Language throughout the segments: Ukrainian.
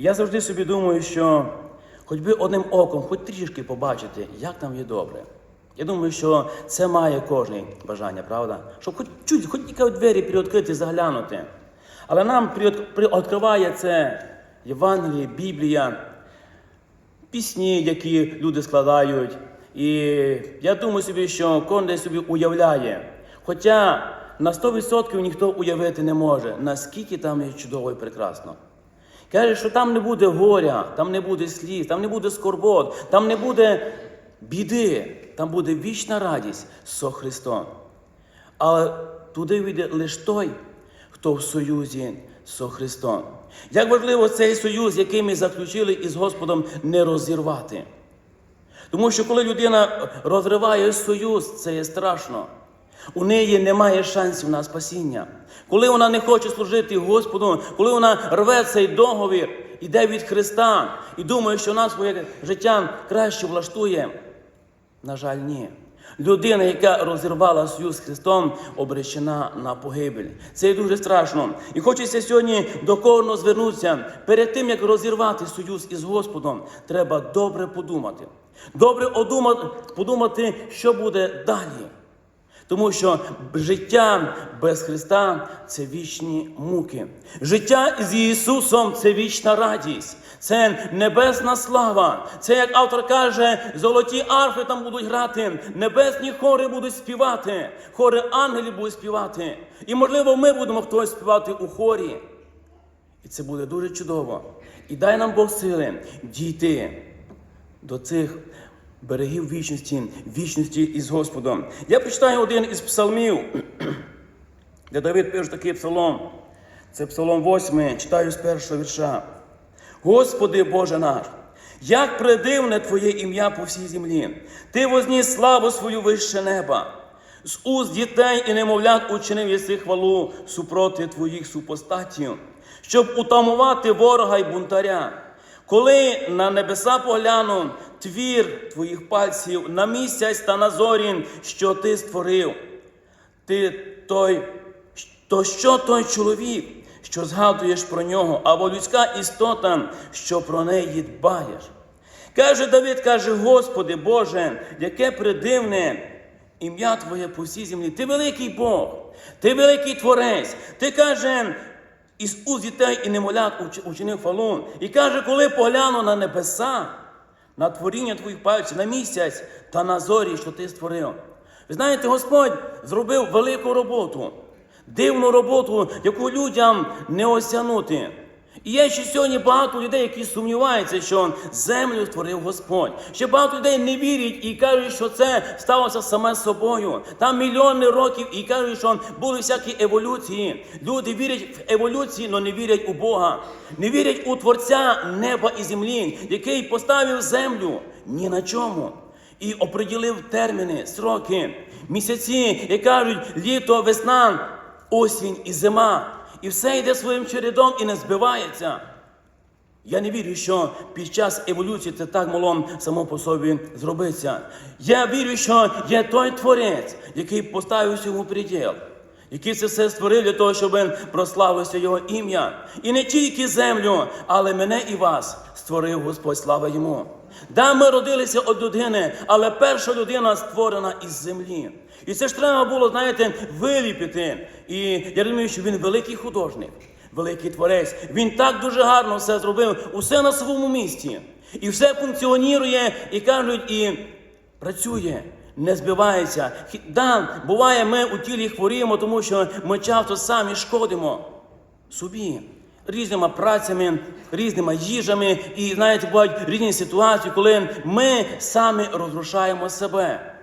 Я завжди собі думаю, що хоч би одним оком, хоч трішки побачити, як там є добре. Я думаю, що це має кожен бажання, правда? Щоб хоч чуть, хоч тільки двері приоткрити, заглянути. Але нам приот- приоткриває це Євангеліє, Біблія, пісні, які люди складають. І я думаю собі, що кожен собі уявляє. Хоча на 100% ніхто уявити не може, наскільки там є чудово і прекрасно. Каже, що там не буде горя, там не буде сліз, там не буде скорбот, там не буде біди, там буде вічна радість со Христом. Але туди вийде лише той, хто в союзі со Христом. Як важливо цей союз, який ми заключили із Господом, не розірвати. Тому що коли людина розриває союз, це є страшно. У неї немає шансів на спасіння. Коли вона не хоче служити Господу, коли вона рве цей договір, іде від Христа і думає, що вона своє життя краще влаштує. На жаль, ні. Людина, яка розірвала союз з Христом, обречена на погибель. Це дуже страшно. І хочеться сьогодні до кожного звернутися. Перед тим, як розірвати союз із Господом, треба добре подумати. Добре подумати, що буде далі. Тому що життя без Христа це вічні муки. Життя з Ісусом це вічна радість, це небесна слава. Це, як автор каже, золоті арфи там будуть грати, небесні хори будуть співати, хори ангелів будуть співати. І, можливо, ми будемо хтось співати у хорі. І це буде дуже чудово. І дай нам Бог сили дійти до цих берегів вічності, вічності із Господом. Я прочитаю один із псалмів, де Давид пише такий псалом. Це псалом 8, читаю з першого вірша. Господи Боже наш, як придивне Твоє ім'я по всій землі, Ти возніс славу свою вище неба. З уст дітей і немовлят учинив єси хвалу супроти Твоїх супостатів, щоб утамувати ворога й бунтаря. Коли на небеса погляну твір твоїх пальців на місяць та на зорі, що ти створив, ти той, то що той чоловік, що згадуєш про нього, або людська істота, що про неї дбаєш. Каже Давид, каже, Господи Боже, яке придивне ім'я Твоє по всій землі. Ти великий Бог, ти великий Творець. Ти каже, із уст дітей і немолят уч- учинив фалун. І каже, коли погляну на небеса, на творіння твоїх пальців, на місяць та на зорі, що ти створив. Ви знаєте, Господь зробив велику роботу, дивну роботу, яку людям не осягнути. І є ще сьогодні багато людей, які сумніваються, що землю створив Господь. Ще багато людей не вірять і кажуть, що це сталося саме собою. Там мільйони років і кажуть, що були всякі еволюції. Люди вірять в еволюції, але не вірять у Бога. Не вірять у Творця неба і землі, який поставив землю ні на чому. І оприділив терміни, сроки, місяці, і кажуть, літо, весна, осінь і зима. І все йде своїм чередом і не збивається. Я не вірю, що під час еволюції це так мало само по собі зробитися. Я вірю, що є той творець, який поставив цьому приділ, який це все створив для того, щоб прославилося його ім'я. І не тільки землю, але мене і вас створив Господь, слава йому. Да, ми родилися від людини, але перша людина створена із землі. І це ж треба було, знаєте, виліпити. І я розумію, що він великий художник, великий творець. Він так дуже гарно все зробив, усе на своєму місці. І все функціонує, і кажуть, і працює. Не збивається. Да, буває, ми у тілі хворіємо, тому що ми часто самі шкодимо собі різними працями, різними їжами, і знаєте, бувають різні ситуації, коли ми самі розрушаємо себе.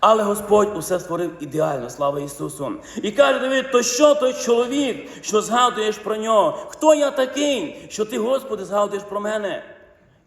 Але Господь усе створив ідеально, слава Ісусу. І каже Давид, то що той чоловік, що згадуєш про нього? Хто я такий, що ти, Господи, згадуєш про мене?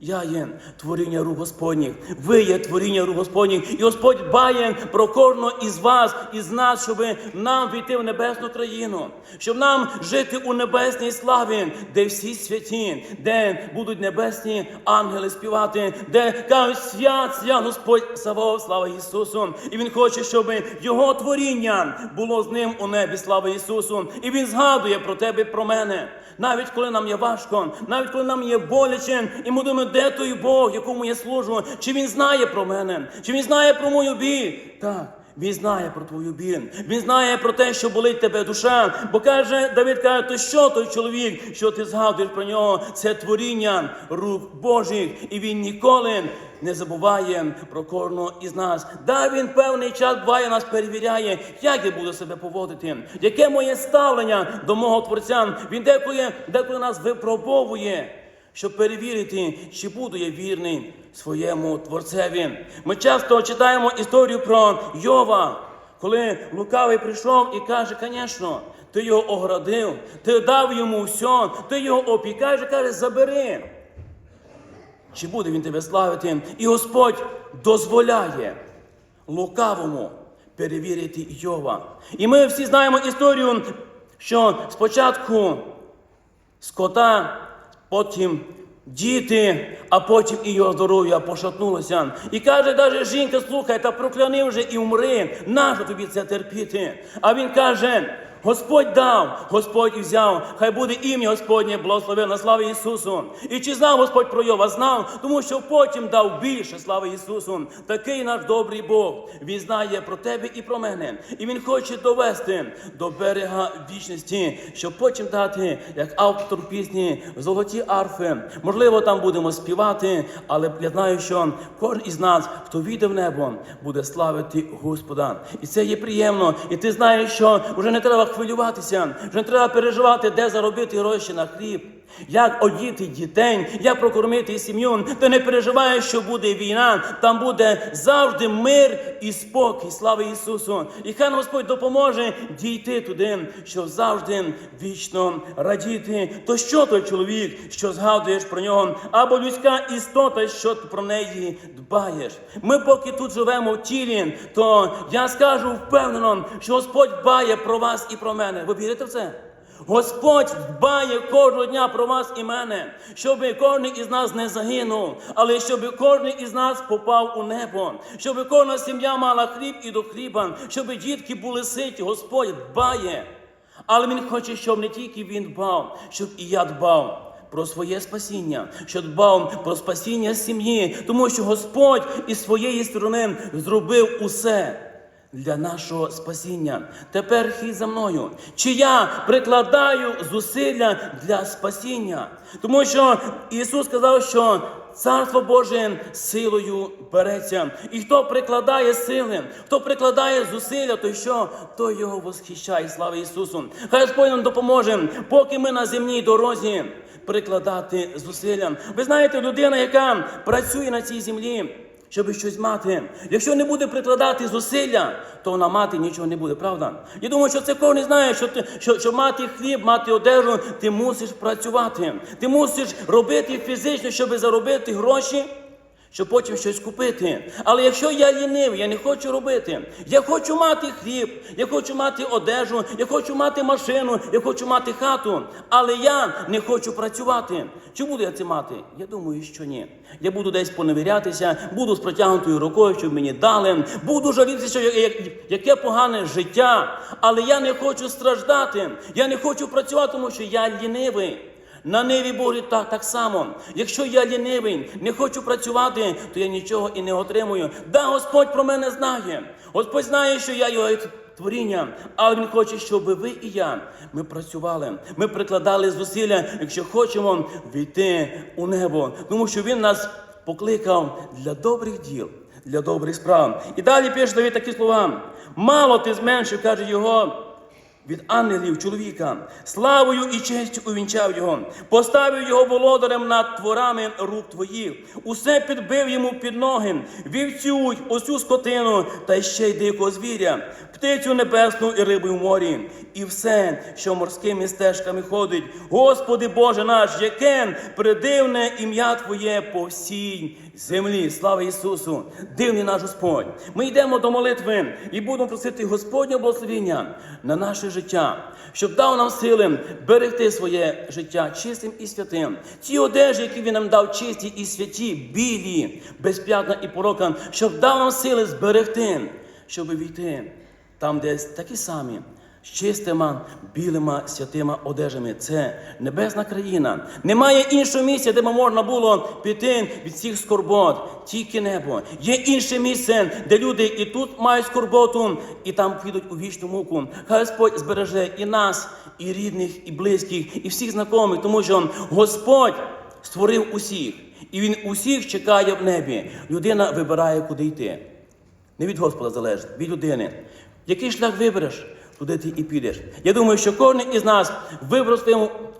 Я є творіння рук Господніх, ви є творіння рук Господніх, і Господь дбає про кожного із вас, із нас, щоб нам війти в небесну країну, щоб нам жити у небесній славі, де всі святі, де будуть небесні ангели співати, де кажуть свят, свят Господь Савов, слава Ісусу. І Він хоче, щоб Його творіння було з ним у небі, слава Ісусу. І Він згадує про тебе, про мене. навіть коли нам є важко, навіть коли нам є боляче, і ми думаємо, де той Бог, якому я служу, чи він знає про мене, чи він знає про мою біль. Так. Він знає про твою біль. Він знає про те, що болить тебе душа. Бо каже, Давид каже, то що той чоловік, що ти згадуєш про нього, це творіння рук Божих, і він ніколи не забуває про кожного із нас. Да, він певний час буває нас перевіряє, як я буду себе поводити, яке моє ставлення до мого творця. Він деколи, деколи нас випробовує щоб перевірити, чи буду я вірний своєму творцеві. Ми часто читаємо історію про Йова, коли лукавий прийшов і каже, звісно, ти його оградив, ти дав йому все, ти його опікаєш, каже, забери. Чи буде він тебе славити? І Господь дозволяє лукавому перевірити Йова. І ми всі знаємо історію, що спочатку скота, потім діти, а потім і його здоров'я пошатнулося. І каже, навіть жінка, слухай, та прокляни вже і умри. Нащо тобі це терпіти? А він каже. Господь дав, Господь взяв, хай буде ім'я Господнє благословенне, слава Ісусу. І чи знав Господь про Йова? Знав, тому що потім дав більше слави Ісусу. Такий наш добрий Бог. Він знає про тебе і про мене. І Він хоче довести до берега вічності, щоб потім дати, як автор пісні, золоті арфи. Можливо, там будемо співати, але я знаю, що кожен із нас, хто війде в небо, буде славити Господа. І це є приємно. І ти знаєш, що вже не треба хвилюватися, вже не треба переживати, де заробити гроші на хліб. Як одіти дітей, як прокормити сім'ю, ти не переживаєш, що буде війна, там буде завжди мир і спокій, слава Ісусу. І хай Господь допоможе дійти туди, щоб завжди вічно радіти. То що той чоловік, що згадуєш про нього, або людська істота, що про неї дбаєш. Ми поки тут живемо в тілі, то я скажу впевнено, що Господь дбає про вас і про мене. Ви вірите в це? Господь дбає кожного дня про вас і мене, щоб кожен із нас не загинув, але щоб кожен із нас попав у небо, щоб кожна сім'я мала хліб і до хліба, щоб дітки були ситі. Господь дбає. Але Він хоче, щоб не тільки він дбав, щоб і я дбав. Про своє спасіння, що дбав про спасіння сім'ї, тому що Господь із своєї сторони зробив усе для нашого спасіння. Тепер хід за мною. Чи я прикладаю зусилля для спасіння? Тому що Ісус сказав, що Царство Боже силою береться. І хто прикладає сили, хто прикладає зусилля, то що? Той його восхищає. Слава Ісусу! Хай Господь нам допоможе, поки ми на земній дорозі прикладати зусилля. Ви знаєте, людина, яка працює на цій землі щоб щось мати. Якщо не буде прикладати зусилля, то вона мати нічого не буде, правда? Я думаю, що це кожен знає, що ти що, що мати хліб, мати одежу, ти мусиш працювати. Ти мусиш робити фізично, щоб заробити гроші. Щоб потім щось купити. Але якщо я лінивий, я не хочу робити. Я хочу мати хліб, я хочу мати одежу, я хочу мати машину, я хочу мати хату. Але я не хочу працювати. Чи буду я це мати? Я думаю, що ні. Я буду десь поневірятися, буду з протягнутою рукою, щоб мені дали. Буду жалітися, що яке погане життя. Але я не хочу страждати. Я не хочу працювати, тому що я лінивий. На ниві Божій так, так само. Якщо я лінивий, не хочу працювати, то я нічого і не отримую. Да, Господь про мене знає. Господь знає, що я його творіння, але Він хоче, щоб ви і я ми працювали. Ми прикладали зусилля, якщо хочемо війти у небо. Тому що Він нас покликав для добрих діл, для добрих справ. І далі пише Давид такі слова. Мало ти зменшив, каже його від ангелів чоловіка, славою і честю увінчав його, поставив його володарем над творами рук твоїх, усе підбив йому під ноги, вівцю, усю скотину, та ще й дикого звіря, птицю небесну і рибу в морі, і все, що морськими стежками ходить. Господи Боже наш, яке придивне ім'я Твоє по всій землі. Слава Ісусу! Дивний наш Господь. Ми йдемо до молитви і будемо просити Господнього благословення на наше життя, щоб дав нам сили берегти своє життя чистим і святим. Ті одежі, які Він нам дав чисті і святі, білі, без п'ятна і порока, щоб дав нам сили зберегти, щоб війти там, де такі самі. З чистима, білима, святима одежами. Це небесна країна. Немає іншого місця, де б можна було піти від всіх скорбот, тільки небо. Є інше місце, де люди і тут мають скорботу, і там підуть у вічну муку. Хай Господь збереже і нас, і рідних, і близьких, і всіх знайомих, тому що Господь створив усіх, і Він усіх чекає в небі. Людина вибирає, куди йти. Не від Господа залежить, від людини. Який шлях вибереш, туди ти і підеш. Я думаю, що кожен із нас вибрав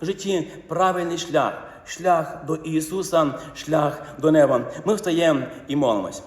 в житті правильний шлях. Шлях до Ісуса, шлях до неба. Ми встаємо і молимось.